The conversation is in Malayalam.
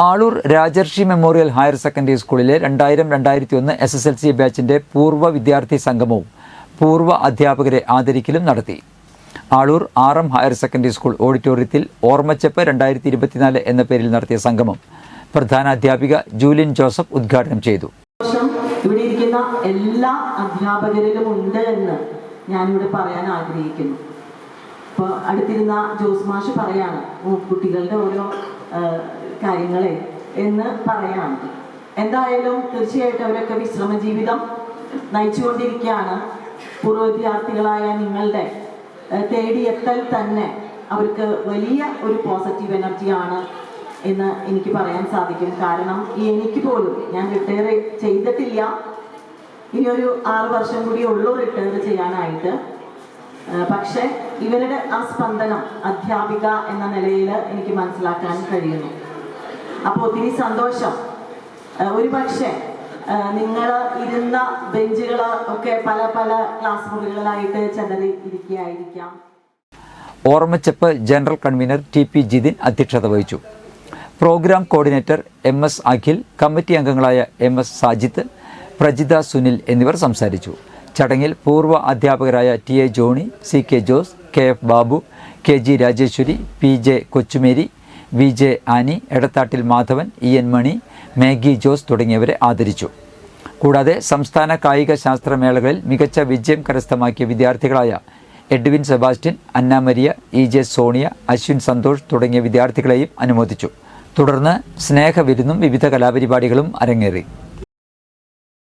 Aloor Rajarshi memorial higher secondary സ്കൂളിലെ രണ്ടായിരം രണ്ടായിരത്തി ഒന്ന് എസ് എസ് എൽ സി ബാച്ചിന്റെ പൂർവ വിദ്യാർത്ഥി സംഗമവും പൂർവ അധ്യാപകരെ ആദരിക്കലും നടത്തി. Aloor R M higher secondary school ഓഡിറ്റോറിയത്തിൽ ഓർമ്മച്ചപ്പ് രണ്ടായിരത്തി ഇരുപത്തിനാല് എന്ന പേരിൽ നടത്തിയ സംഗമം പ്രധാന അധ്യാപിക ജൂലിൻ ജോസഫ് ഉദ്ഘാടനം ചെയ്തു. ഇവിടെ ഇരിക്കുന്ന എല്ലാ അധ്യാപകരിലും ഉണ്ട് എന്ന് ഞാനിവിടെ പറയാൻ ആഗ്രഹിക്കുന്നു. ഇപ്പോൾ അടുത്തിരുന്ന ജോസ് മാഷ് പറയാണ് കുട്ടികളുടെ ഓരോ കാര്യങ്ങളെ എന്ന് പറയാം. എന്തായാലും തീർച്ചയായിട്ടും അവരൊക്കെ വിശ്രമ ജീവിതം നയിച്ചുകൊണ്ടിരിക്കുകയാണ്. പൂർവ വിദ്യാർത്ഥികളായ നിങ്ങളുടെ തേടിയെത്തൽ തന്നെ അവർക്ക് വലിയ ഒരു പോസിറ്റീവ് എനർജിയാണ് എന്ന് എനിക്ക് പറയാൻ സാധിക്കും. കാരണം എനിക്ക് പോലും ഞാൻ റിട്ടയർ ചെയ്തിട്ടില്ല. ഇനി ഒരു ആറ് വർഷം കൂടി ഉള്ളൂ റിട്ടയർ ചെയ്യാനായിട്ട്. പക്ഷേ ഇവരുടെ ആ സ്പന്ദനം അധ്യാപിക എന്ന നിലയിൽ എനിക്ക് മനസ്സിലാക്കാൻ കഴിയുന്നു. അപ്പോൾ ഒത്തിരി സന്തോഷം. ഒരു പക്ഷേ നിങ്ങൾ ഇരുന്ന ബെഞ്ചുകൾ ഒക്കെ പല പല ക്ലാസ് മുറികളിലായിട്ട് ചെതറി ഇരിക്കുകയായിരിക്കാം. Ormacheppu general convener T P Jithin അധ്യക്ഷത വഹിച്ചു. Program coordinator M S Akhil committee അംഗങ്ങളായ എം എസ് സാജിത്ത് പ്രജിത സുനിൽ എന്നിവർ സംസാരിച്ചു. ചടങ്ങിൽ പൂർവ അധ്യാപകരായ T A Johny C K Jose K F Babu K G Rajeswari P J Kochumary V J Annie Edathattil Madhavan E N Mani Maggie Jose തുടങ്ങിയവരെ ആദരിച്ചു. കൂടാതെ സംസ്ഥാന കായിക ശാസ്ത്രമേളകളിൽ മികച്ച വിജയം കരസ്ഥമാക്കിയ വിദ്യാർത്ഥികളായ Edwin Sebastian അന്നാമരിയ E J Sonia Ashwin Santhosh തുടങ്ങിയ വിദ്യാർത്ഥികളെയും അനുമോദിച്ചു. തുടർന്ന് സ്നേഹവിരുന്നും വിവിധ കലാപരിപാടികളും അരങ്ങേറി.